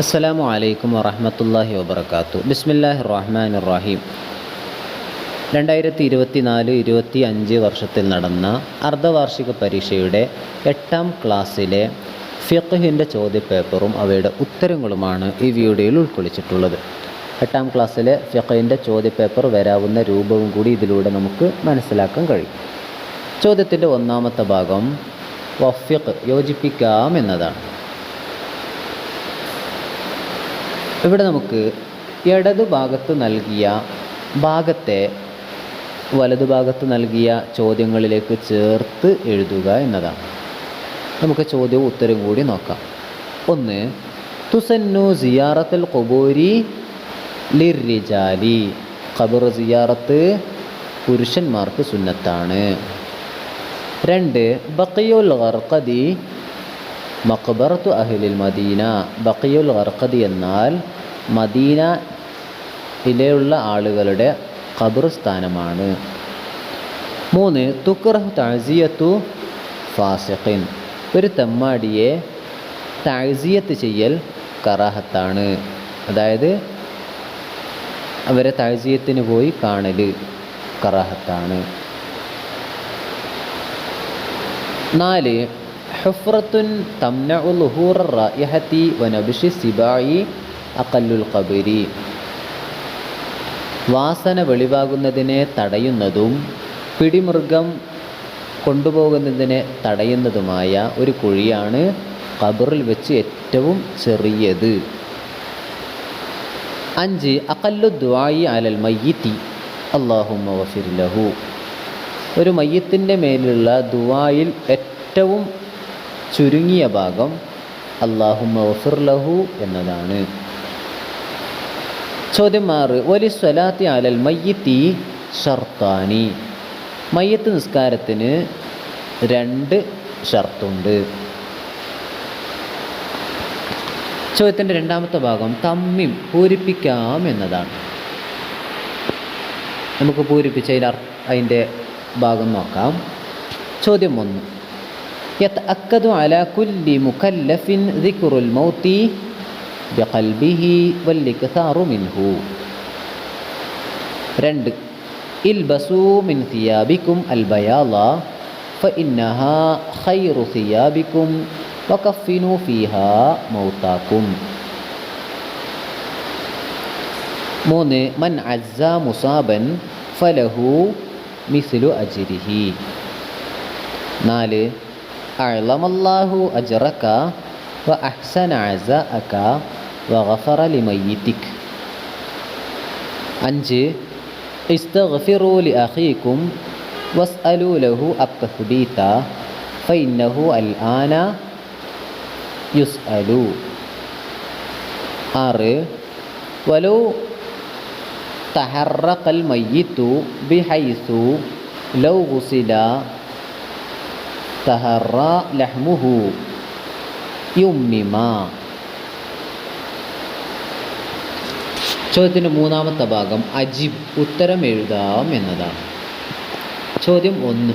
അസ്സലാമു അലൈക്കും വറഹമത്തല്ലാഹി വബർക്കാത്തു ബിസ്മില്ലാഹി റഹ്മാൻ റഹീം രണ്ടായിരത്തി ഇരുപത്തി നാല് ഇരുപത്തി അഞ്ച് വർഷത്തിൽ നടന്ന അർദ്ധവാർഷിക പരീക്ഷയുടെ എട്ടാം ക്ലാസ്സിലെ ഫിഖഹിന്റെ ചോദ്യപേപ്പറും അവയുടെ ഉത്തരങ്ങളുമാണ് ഈ വീഡിയോയിൽ ഉൾക്കൊള്ളിച്ചിട്ടുള്ളത്. എട്ടാം ക്ലാസ്സിലെ ഫിഖഹിന്റെ ചോദ്യപേപ്പർ വരാവുന്ന രൂപവും കൂടി ഇതിലൂടെ നമുക്ക് മനസ്സിലാക്കാൻ കഴിയും. ചോദ്യത്തിന്റെ ഒന്നാമത്തെ ഭാഗം വഫിഖ് യോജിപ്പിക്കാം എന്നതാണ്. ഇവിടെ നമുക്ക് ഇടതു ഭാഗത്ത് നൽകിയ ഭാഗത്തെ വലതു വലതുഭാഗത്ത് നൽകിയ ചോദ്യങ്ങളിലേക്ക് ചേർത്ത് എഴുതുക എന്നതാണ്. നമുക്ക് ചോദ്യവും ഉത്തരവും കൂടി നോക്കാം. ഒന്ന് തുസന്നു സിയാറത്തുൽ കൊബോരി ലിറിജാലി ഖബർ സിയാറത്ത് പുരുഷന്മാർക്ക് സുന്നത്താണ്. രണ്ട് ബക്കിയുൽ ഗർഖദി മക്ബറത്തു അഹിലിൽ മദീന ബക്കിയുൽ ഗർഖദി എന്നാൽ മദീനയിലെയുള്ള ആളുകളുടെ ഖബർസ്ഥാനമാണ്. മൂന്ന് തുക്രഹ് തഴ്സിയത്തു ഫാസിഖിൻ. ഒരു തെമ്മാടിയെ താഴ്സിയത്ത് ചെയ്യൽ കറാഹത്താണ്. അതായത് അവരെ താഴ്സിയത്തിന് പോയി കാണൽ കറാഹത്താണ്. നാല് ഹുഫ്രത്തുൻ തംന ഉൽഹൂറത്തി വനബിഷി സിബായി അക്കല്ലുൽ ഖബരി. വാസന വെളിവാകുന്നതിനെ തടയുന്നതും പിടിമൃഗം കൊണ്ടുപോകുന്നതിനെ തടയുന്നതുമായ ഒരു കുഴിയാണ് ഖബറിൽ വെച്ച് ഏറ്റവും ചെറിയത്. അഞ്ച് അക്കല്ലു ദ്വായി അലൽ മയ്യിത്തി. അള്ളാഹുമ്മ വഫിർലഹു ഒരു മയ്യത്തിന്റെ മേലുള്ള ദുവായിൽ ഏറ്റവും ചുരുങ്ങിയ ഭാഗം അള്ളാഹുമ്മ വഫിർലഹു എന്നതാണ്. ചോദ്യം ആറ് വലി സ്വലാത്തി അലൽ മയ്യത്തി ഷർത്താനി. മയ്യത്ത് നിസ്കാരത്തിന് രണ്ട് ഷർത്തുണ്ട്. ചോദ്യത്തിന്റെ രണ്ടാമത്തെ ഭാഗം തമ്മിം പൂരിപ്പിക്കാം എന്നതാണ്. നമുക്ക് പൂരിപ്പിച്ചതിൽ അതിന്റെ ഭാഗം നോക്കാം. ചോദ്യം ഒന്ന് يتأكد على كل مكلف ذكر الموت بقلبه والاكثار منه രണ്ട് البسوا من ثيابكم البياض فإنها خير ثيابكم وكفنوا فيها موتاكم മൂന്ന് മൻ അസ്സ മുസാബൻ ഫലഹു മിസ്ലു അജിരിഹി നാല് അഴലമല്ലാഹു അജറക്ക വ അഹ്സന അസഅക വ ഗഫറ ലിമയ്യിതിക് അഞ്ച് ഇസ്തഗ്ഫിറു ലി അഖീകും വസ്അലു ലഹു അത്തസ്ബീത ഫഇന്നഹു അൽ ആന യുസ്അലു ആറ് വലോ تحرق الميت بحيث لو غسل തഹറ ലഹ്മുഹു യുമ്മിമ. ചോദ്യത്തിന്റെ മൂന്നാമത്തെ ഭാഗം അജിബ് ഉത്തരം എഴുതാം എന്നതാണ്. ചോദ്യം ഒന്ന്.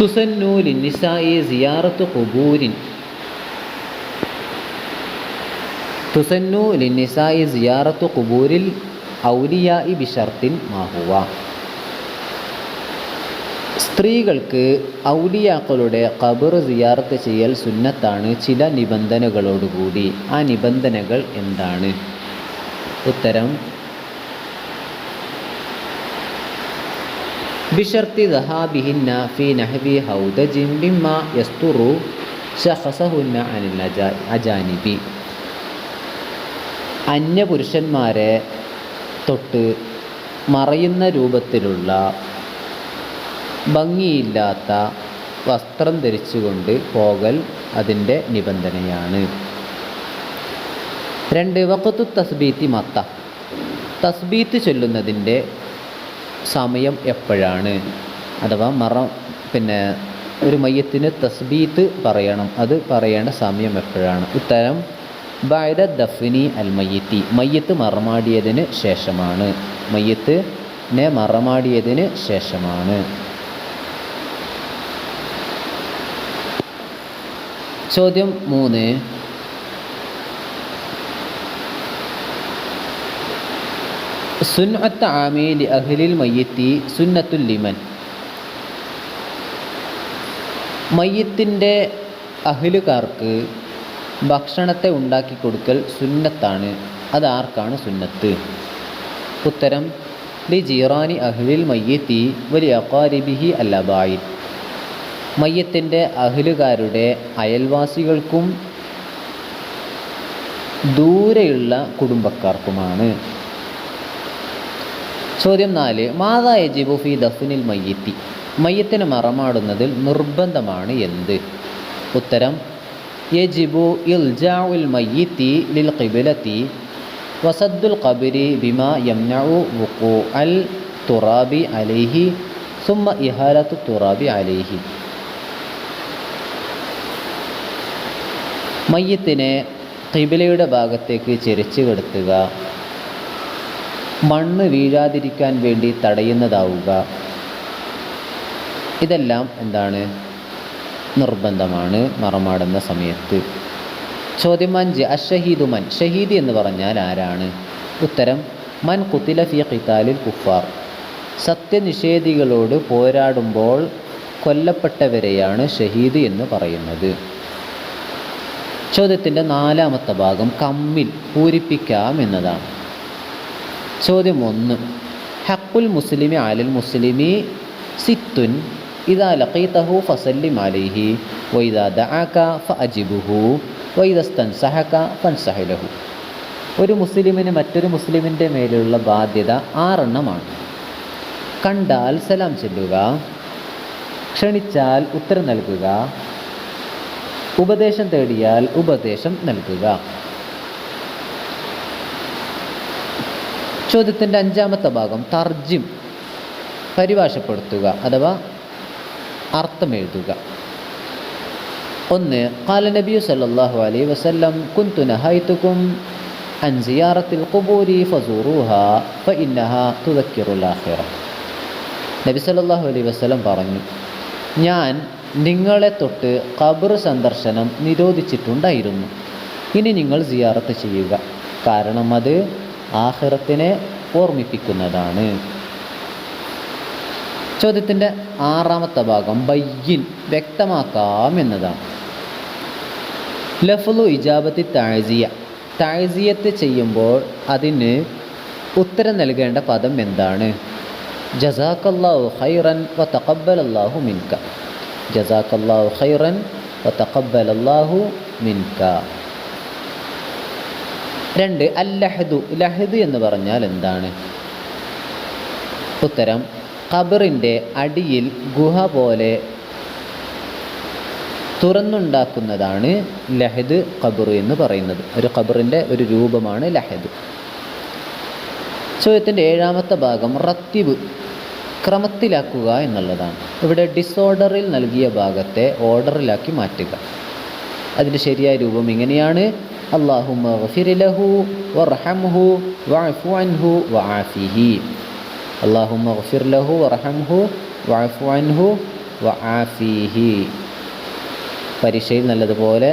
തുസന്നു ലിന്നിസായി സിയാറത്ത് ഖുബൂരിൻ. തുസന്നു ലിന്നിസായി സിയാറത്ത് ഖുബൂരിൽ ഔലിയായി ബിഷർത്തിൻ മാഹുവ. സ്ത്രീകൾക്ക് ഔലിയാക്കളുടെ ഖബർ സിയാർത്ത് ചെയ്യൽ സുന്നത്താണ് ചില നിബന്ധനകളോടുകൂടി. ആ നിബന്ധനകൾ എന്താണ്? ഉത്തരം ബിഷർത്തി ദഹാബിഹിന്ന ഫി നഹബി ഹൗദ ജിംബിമ്മ യസ്തുറു ഷഹസഹുന്ന അനിൽ അജാനിബി. അന്യപുരുഷന്മാരെ തൊട്ട് മറയുന്ന രൂപത്തിലുള്ള ഭംഗിയില്ലാത്ത വസ്ത്രം ധരിച്ചുകൊണ്ട് പോകൽ അതിന്റെ നിബന്ധനയാണ്. രണ്ട് വക്കത്തു തസ്ബീത്തി മത്ത. തസ്ബീത്ത് ചൊല്ലുന്നതിന്റെ സമയം എപ്പോഴാണ്? അഥവാ മറ പിന്നെ ഒരു മയ്യത്തിന് തസ്ബീത്ത് പറയണം അത് പറയേണ്ട സമയം എപ്പോഴാണ്? ഉത്തരം ബൈദ ദഫിനി അൽ മയ്യത്തി. മയ്യത്ത് മറമാടിയതിന് ശേഷമാണ്. മയ്യത്തിനെ മറമാടിയതിന് ശേഷമാണ്. ചോദ്യം മൂന്ന്. സുന്നത്ത് ആമീലി അഹ്ലിൽ മയ്യത്തി സുന്നത്തുൽ ലിമൻ. മയ്യത്തിന്റെ അഹിലുകാർക്ക് ഭക്ഷണത്തെ ഉണ്ടാക്കി കൊടുക്കൽ സുന്നത്താണ്. അതാർക്കാണ് സുന്നത്ത്? ഉത്തരം ലി ജീറാനി അഹ്ലിൽ മയ്യത്തി വലിയ അക്കാരിബിഹി അല്ലബായി മയ്യത്തിന്റെ അഹ്ലുകാരുടെ അയൽവാസികൾക്കും ദൂരെയുള്ള കുടുംബക്കാർക്കുമാണ്. ചോദ്യം നാല് മാതാ യജിബു ഫി ദഫ്നിൽ മയ്യത്തി. മയ്യത്തിന് മറമാടുന്നതിൽ നിർബന്ധമാണ് എന്ത്? ഉത്തരം യജിബു ഇൽജാഉൽ മയ്യത്തി ലിൽ ഖിബലത്തി വസദ്ദുൽ ഖബരി ബിമ യംനഉ വുഖു അൽ തുറാബി അലൈഹി സുമ്മ ഇഹാലത്തു തുറാബി അലൈഹി. മയ്യത്തിനെ കിബിലയുടെ ഭാഗത്തേക്ക് ചെരിച്ചു കിടത്തുക. മണ്ണ് വീഴാതിരിക്കാൻ വേണ്ടി തടയുന്നതാവുക. ഇതെല്ലാം എന്താണ്? നിർബന്ധമാണ് മറമാടുന്ന സമയത്ത്. ചോദ്യം അഞ്ച് അഷഹീദു മൻ. ഷഹീദ് എന്ന് പറഞ്ഞാൽ ആരാണ്? ഉത്തരം മൻ കുത്തില ഫി ഖിതാലിൽ കുഫാർ. സത്യനിഷേധികളോട് പോരാടുമ്പോൾ കൊല്ലപ്പെട്ടവരെയാണ് ഷഹീദ് എന്ന് പറയുന്നത്. ചോദ്യത്തിന്റെ നാലാമത്തെ ഭാഗം കമ്മിൽ പൂരിപ്പിക്കാം എന്നതാണ്. ചോദ്യം ഒന്ന്. ഹക്കുൽ മുസ്ലിമി അലൽ മുസ്ലിമി സിത്തുൻ ഇതാ ലഖീതഹു ഫസല്ലിം അലിഹി വൈദാ ദഅക വൈദസ്തൻ സഹക ഫൻസഹിലഹു. ഒരു മുസ്ലിമിന് മറ്റൊരു മുസ്ലിമിന്റെ മേലുള്ള ബാധ്യത ആറെണ്ണമാണ്. കണ്ടാൽ സലാം ചെല്ലുക ക്ഷണിച്ചാൽ ഉത്തരം നൽകുക ഉപദേശം തേടിയാൽ ഉപദേശം നൽകുക. ചോദ്യത്തിന്റെ അഞ്ചാമത്തെ ഭാഗം തർജിം പരിഭാഷപ്പെടുത്തുക അഥവാ അർത്ഥം എഴുതുക ഒന്ന് കാല നബിയു സല്ലാഹു അലൈ വസല്ലം കുന്തു നഹൈതുക്കും അൻ കുബൂരി ഫസൂറുഹ ഫഇന്നഹ തുദക്കിറുൽ ആഖിറ. നബി സല്ലാഹു അലൈ വസ്ലം പറഞ്ഞു ഞാൻ നിങ്ങളെ തൊട്ട് ഖബർ സന്ദർശനം നിരോധിച്ചിട്ടുണ്ടായിരുന്നു. ഇനി നിങ്ങൾ സിയാറത്ത് ചെയ്യുക. കാരണം അത് ആഹ്റത്തിനെ ഓർമ്മിപ്പിക്കുന്നതാണ്. ചോദ്യത്തിന്റെ ആറാമത്തെ ഭാഗം ബയ്യിൻ വ്യക്തമാക്കാം എന്നതാണ്. ലഫ്ലു ഇജാബത്തി താഴ്സിയ. താഴ്സിയത്ത് ചെയ്യുമ്പോൾ അതിന് ഉത്തരം നൽകേണ്ട പദം എന്താണ്? ജസാക്കല്ലാഹു ഹൈറൻ വ തഖബ്ബലല്ലാഹു മിൻക. ജസാക്കല്ലാഹു ഖൈറൻ വതഖബ്ബലല്ലാഹു തഖബ്ബലല്ലാഹു മിൻക. രണ്ട് അല്ലഹദു. ലഹദ് എന്ന് പറഞ്ഞാൽ എന്താണ്? ഉത്തരം ഖബറിന്റെ അടിയിൽ ഗുഹ പോലെ തുറന്നുണ്ടാക്കുന്നതാണ് ലഹദ് ഖബർ എന്ന് പറയുന്നത്. ഒരു ഖബറിന്റെ ഒരു രൂപമാണ് ലഹദ്. ചോദ്യത്തിന്റെ ഏഴാമത്തെ ഭാഗം റത്തിബ്. ക്രമത്തിലാക്കുക എന്നുള്ളതാണ്. ഇവിടെ ഡിസോർഡറിൽ നൽകിയ ഭാഗത്തെ ഓർഡറിലാക്കി മാറ്റുക. അതിന്റെ ശരിയായ രൂപം ഇങ്ങനെയാണ്. അള്ളാഹുമ്മ ഗഫിരിലഹു വർഹംഹു വഅഫു അൻഹു വആഫിഹി അള്ളാഹുമ്മ ഗഫിർലഹു വർഹംഹു വഅഫു അൻഹു വആഫിഹി പരീക്ഷയിൽ നല്ലതുപോലെ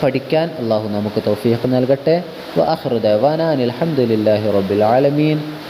പഠിക്കാൻ അള്ളാഹു നമുക്ക് തൗഫീഖ് നൽകട്ടെ. വഅഖിറു ദഅവാന അൽഹംദുലില്ലാഹി റബ്ബിൽ ആലമീൻ.